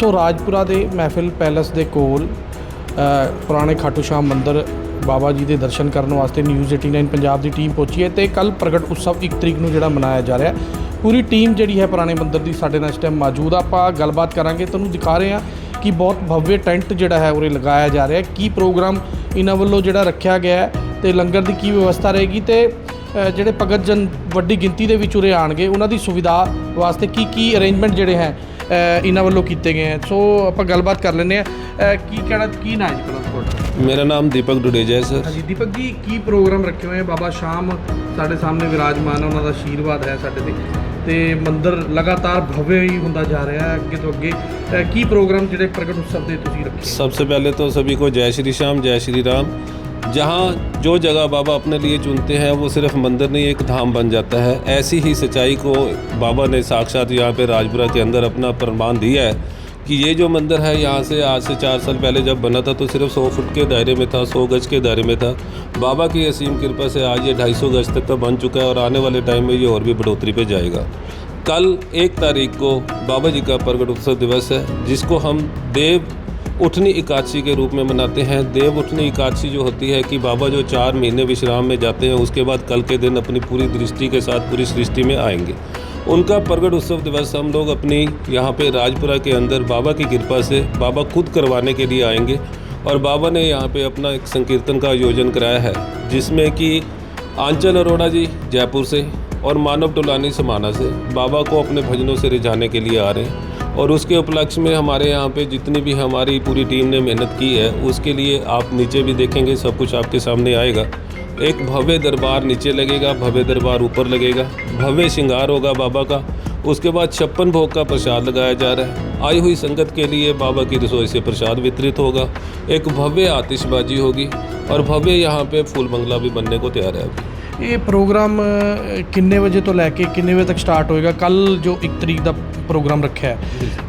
ਸੋ ਰਾਜਪੁਰਾ ਦੇ ਮਹਿਫਿਲ ਪੈਲਸ ਦੇ ਕੋਲ ਪੁਰਾਣੇ ਖਾਟੂ ਸ਼ਾਮ ਮੰਦਿਰ ਬਾਬਾ ਜੀ ਦੇ ਦਰਸ਼ਨ ਕਰਨ ਵਾਸਤੇ ਨਿਊਜ਼ 89 ਪੰਜਾਬ ਦੀ ਟੀਮ ਪਹੁੰਚੀ ਹੈ ਤੇ ਕੱਲ ਪ੍ਰਗਟ ਉਤਸਵ 1 ਤਰੀਕ ਨੂੰ ਜਿਹੜਾ ਮਨਾਇਆ ਜਾ ਰਿਹਾ। ਪੂਰੀ ਟੀਮ ਜਿਹੜੀ ਹੈ ਪੁਰਾਣੇ ਮੰਦਿਰ ਦੀ ਸਾਡੇ ਨਾਲ ਇਸ ਟਾਈਮ ਮੌਜੂਦ ਆ। ਆਪਾਂ ਗੱਲਬਾਤ ਕਰਾਂਗੇ, ਤੁਹਾਨੂੰ ਦਿਖਾ ਰਹੇ ਹਾਂ ਕਿ ਬਹੁਤ ਭਵਯ ਟੈਂਟ ਜਿਹੜਾ ਹੈ ਉਰੇ ਲਗਾਇਆ ਜਾ ਰਿਹਾ। ਕੀ ਪ੍ਰੋਗਰਾਮ ਇਹਨਾਂ ਵੱਲੋਂ ਜਿਹੜਾ ਰੱਖਿਆ ਗਿਆ ਹੈ ਤੇ ਲੰਗਰ ਦੀ ਕੀ ਵਿਵਸਥਾ ਰਹੇਗੀ ਤੇ ਜਿਹੜੇ ਭਗਤ ਜਨ ਵੱਡੀ ਗਿਣਤੀ ਦੇ ਵਿੱਚ ਉਰੇ ਆਣਗੇ ਉਹਨਾਂ ਦੀ ਸੁਵਿਧਾ ਵਾਸਤੇ ਕੀ ਕੀ ਅਰੇਂਜਮੈਂਟ ਜਿਹੜੇ ਹੈ ਇਹਨਾਂ ਵੱਲੋਂ ਕੀਤੇ ਗਏ ਆ। ਸੋ ਆਪਾਂ ਗੱਲਬਾਤ ਕਰ ਲੈਂਦੇ ਆ ਕੀ ਕਹਿਣਾ ਕੀ ਨਾਮ ਜੀ ਤੁਹਾਡਾ? ਮੇਰਾ ਨਾਮ ਦੀਪਕ ਡੁਡੇਜਾ ਹੈ ਸਰ। ਹਾਂਜੀ ਦੀਪਕ ਜੀ ਕੀ ਪ੍ਰੋਗਰਾਮ ਰੱਖੇ ਹੋਏ ਆ? ਬਾਬਾ ਸ਼ਾਮ ਸਾਡੇ ਸਾਹਮਣੇ ਵਿਰਾਜਮਾਨ ਉਹਨਾਂ ਦਾ ਆਸ਼ੀਰਵਾਦ ਹੈ ਸਾਡੇ ਤੇ। ਤੇ ਮੰਦਰ ਲਗਾਤਾਰ ਭਵਯ ਹੀ ਹੁੰਦਾ ਜਾ ਰਿਹਾ ਹੈ ਅੱਗੇ ਤੋਂ ਅੱਗੇ। ਕੀ ਪ੍ਰੋਗਰਾਮ ਜਿਹੜੇ ਪ੍ਰਗਟ ਉਤਸਵ ਦੇ ਤੁਸੀਂ ਰੱਖੇ? ਸਭ ਤੋਂ ਪਹਿਲੇ ਤਾਂ ਸਭੀ ਕੋ ਜੈ ਸ਼੍ਰੀ ਸ਼ਾਮ ਜੈ ਸ਼੍ਰੀ ਰਾਮ। जहाँ जो जगह बाबा अपने लिए चुनते हैं, वो सिर्फ़ मंदिर नहीं, एक धाम बन जाता है। ऐसी ही सच्चाई को बाबा ने साक्षात यहाँ पे राजपुरा के अंदर अपना प्रमाण दिया है कि ये जो मंदिर है, यहाँ से आज से चार साल पहले जब बना था तो सिर्फ़ सौ फुट के दायरे में था, सौ गज के दायरे में था। बाबा की असीम कृपा से आज ये ढाई सौ गज तक का बन चुका है और आने वाले टाइम में ये और भी बढ़ोतरी पे जाएगा। कल एक तारीख को बाबा जी का प्रगट उत्सव दिवस है, जिसको हम देव उठनी एकादशी के रूप में मनाते हैं। देव उठनी एकादशी जो होती है कि बाबा जो चार महीने विश्राम में जाते हैं, उसके बाद कल के दिन अपनी पूरी दृष्टि के साथ, पूरी सृष्टि में आएँगे। उनका प्रगट उत्सव दिवस हम लोग अपनी यहाँ पे राजपुरा के अंदर बाबा की कृपा से, बाबा खुद करवाने के लिए आएँगे और बाबा ने यहाँ पे अपना एक संकीर्तन का आयोजन कराया है, जिसमें कि आंचल अरोड़ा जी जयपुर से और मानव टोलानी समाना से बाबा को अपने भजनों से रिझाने के लिए आ रहे हैं। और उसके उपलक्ष्य में हमारे यहाँ पे जितनी भी हमारी पूरी टीम ने मेहनत की है, उसके लिए आप नीचे भी देखेंगे, सब कुछ आपके सामने आएगा। एक भव्य दरबार नीचे लगेगा, भव्य दरबार ऊपर लगेगा, भव्य श्रृंगार होगा बाबा का। उसके बाद छप्पन भोग का प्रसाद लगाया जा रहा है। आई हुई संगत के लिए बाबा की रसोई से प्रसाद वितरित होगा। एक भव्य आतिशबाजी होगी और भव्य यहाँ पे फूल बंगला भी बनने को तैयार है अभी। ਇਹ ਪ੍ਰੋਗਰਾਮ ਅ, ਕਿੰਨੇ ਵਜੇ ਤੋਂ ਲੈ ਕੇ ਕਿੰਨੇ ਵਜੇ ਤੱਕ ਸਟਾਰਟ ਹੋਏਗਾ ਕੱਲ ਜੋ 1 ਤਰੀਕ ਦਾ ਪ੍ਰੋਗਰਾਮ ਰੱਖਿਆ ਹੈ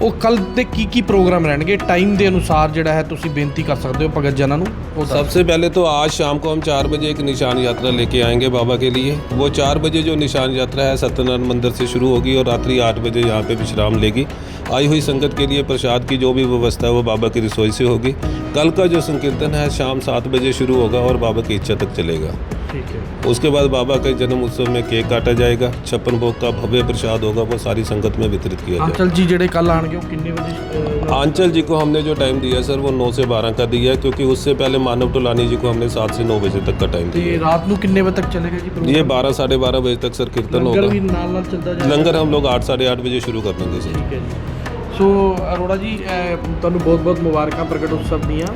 ਉਹ ਕੱਲ ਦੇ ਕੀ ਕੀ ਪ੍ਰੋਗਰਾਮ ਰਹਿਣਗੇ ਟਾਈਮ ਦੇ ਅਨੁਸਾਰ ਜਿਹੜਾ ਹੈ ਤੁਸੀਂ ਬੇਨਤੀ ਕਰ ਸਕਦੇ ਹੋ ਭਗਤ ਜਨਾਂ ਨੂੰ ਉਹ ਦੱਸ सबसे पहले तो आज शाम को हम चार बजे एक निशान यात्रा लेके आएंगे बाबा के लिए वो चार बजे जो निशान यात्रा है सत्यनारायण मंदिर से शुरू होगी और रात्रि आठ बजे यहाँ पे विश्राम लेगी आई हुई संगत के लिए प्रसाद की जो भी व्यवस्था है वो बाबा की रसोई से होगी कल का जो संकीर्तन है शाम सात बजे शुरू होगा और बाबा की इच्छा तक चलेगा ਠੀਕ ਹੈ उसके बाद बाबा के जन्म उत्सव में केक काटा जाएगा छप्पन भोग का भव्य प्रसाद होगा वो सारी संगत में वितरित किया जाएगा ਆਂਚਲ ਜੀ ਜਿਹੜੇ ਕੱਲ ਆਣਗੇ ਉਹ ਕਿੰਨੇ ਵਜੇ ਅ, आंचल जी को हमने जो टाइम दिया सर वो नौ से बारह का दिया है क्योंकि उससे पहले मानव टोलानी जी को हमने सात से नौ बजे तक का टाइम दिया ਤੇ ਰਾਤ ਨੂੰ ਕਿੰਨੇ ਵਜੇ ਤੱਕ ਚੱਲੇਗਾ ਜੀ है। ਪ੍ਰੋਗਰਾਮ ये बारह साढ़े बारह बजे तक सर कीर्तन ਲੰਗਰ ਵੀ होगा ਨਾਲ ਨਾਲ ਚੱਲਦਾ ਜਾਏਗਾ लंगर हम लोग आठ साढ़े आठ बजे शुरू कर देंगे सर ਠੀਕ ਹੈ ਜੀ ਸੋ ਅਰੋੜਾ ਜੀ ਅ, ਤੁਹਾਨੂੰ ਬਹੁਤ ਬਹੁਤ ਮੁਬਾਰਕਾਂ ਪ੍ਰਗਟ ਉਤਸਵ ਦੀਆਂ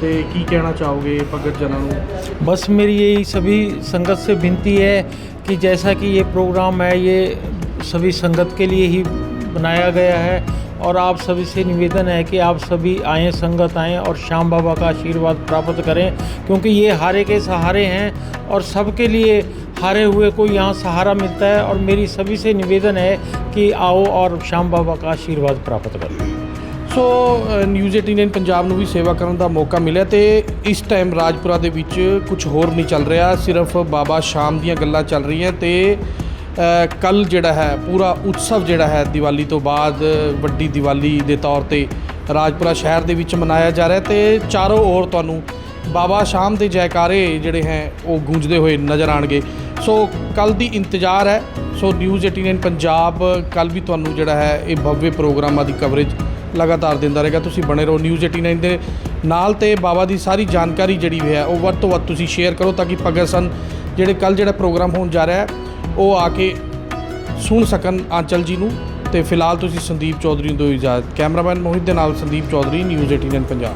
ਤੇ ਕੀ ਕਹਿਣਾ ਚਾਹੋਗੇ ਭਗਤ ਜਨਾਂ ਨੂੰ बस मेरी यही सभी संगत से विनती है कि जैसा कि ये प्रोग्राम है ये सभी संगत के लिए ही बनाया गया है और आप सभी से निवेदन है कि आप सभी आएँ संगत आएँ और श्याम बाबा का आशीर्वाद प्राप्त करें क्योंकि ये हारे के सहारे हैं और सबके लिए हारे हुए को यहाँ सहारा मिलता है और मेरी सभी से निवेदन है कि आओ और श्याम बाबा का आशीर्वाद प्राप्त करें ਸੋ ਅ, ਨਿਊਜ਼ 89 ਪੰਜਾਬ ਨੂੰ ਵੀ ਸੇਵਾ ਕਰਨ ਦਾ ਮੌਕਾ ਮਿਲਿਆ ਤੇ ਇਸ ਟਾਈਮ ਰਾਜਪੁਰਾ ਦੇ ਵਿੱਚ ਕੁਝ ਹੋਰ ਨਹੀਂ ਚੱਲ ਰਿਹਾ ਸਿਰਫ ਬਾਬਾ ਸ਼ਾਮ ਦੀਆਂ ਗੱਲਾਂ ਚੱਲ ਰਹੀਆਂ ਤੇ ਕੱਲ ਜਿਹੜਾ ਹੈ, ਪੂਰਾ ਉਤਸਵ ਜਿਹੜਾ ਹੈ ਦੀਵਾਲੀ ਤੋਂ ਬਾਅਦ ਵੱਡੀ ਦੀਵਾਲੀ ਦੇ ਤੌਰ ਤੇ ਰਾਜਪੁਰਾ ਸ਼ਹਿਰ ਦੇ ਵਿੱਚ ਮਨਾਇਆ ਜਾ ਰਿਹਾ ਤੇ ਚਾਰੋਂ ओर ਤੁਹਾਨੂੰ ਬਾਬਾ ਸ਼ਾਮ ਦੇ ਜੈਕਾਰੇ ਜਿਹੜੇ ਹੈ, ਉਹ ਗੂੰਜਦੇ ਹੋਏ ਨਜ਼ਰ ਆਣਗੇ ਸੋ ਕੱਲ ਦੀ ਇੰਤਜ਼ਾਰ ਹੈ। ਸੋ ਨਿਊਜ਼ 89 ਪੰਜਾਬ ਕੱਲ ਵੀ ਤੁਹਾਨੂੰ ਜਿਹੜਾ ਹੈ, ਇਹ ਭਵਯ ਪ੍ਰੋਗਰਾਮਾਂ ਦੀ ਕਵਰੇਜ ਲਗਾਤਾਰ ਦਿੰਦਾ ਰਹੇਗਾ। ਤੁਸੀਂ ਬਣੇ ਰਹੋ ਨਿਊਜ਼ 89 ਦੇ ਨਾਲ ਤੇ ਬਾਬਾ ਦੀ ਸਾਰੀ ਜਾਣਕਾਰੀ ਜਿਹੜੀ ਹੈ, ਉਹ ਵੱਧ ਤੋਂ ਵੱਧ ਤੁਸੀਂ ਸ਼ੇਅਰ ਕਰੋ ਤਾਂ ਕਿ ਭਗਤ ਸਨ ਜਿਹੜੇ ਕੱਲ ਜਿਹੜਾ ਪ੍ਰੋਗਰਾਮ ਹੋਣ ਜਾ ਰਿਹਾ ਹੈ ਉਹ ਆ ਕੇ ਸੁਣ ਸਕਣ ਆਂਚਲ ਜੀ ਨੂੰ ਤੇ ਫਿਲਹਾਲ ਤੁਸੀਂ ਸੰਦੀਪ ਚੌਧਰੀ ਨੂੰ ਦਿਓ ਇਜਾਜ਼ਤ। ਕੈਮਰਾਮੈਨ ਮੋਹਿਤ ਦੇ ਨਾਲ ਸੰਦੀਪ ਚੌਧਰੀ ਨਿਊਜ਼ 89 ਪੰਜਾਬ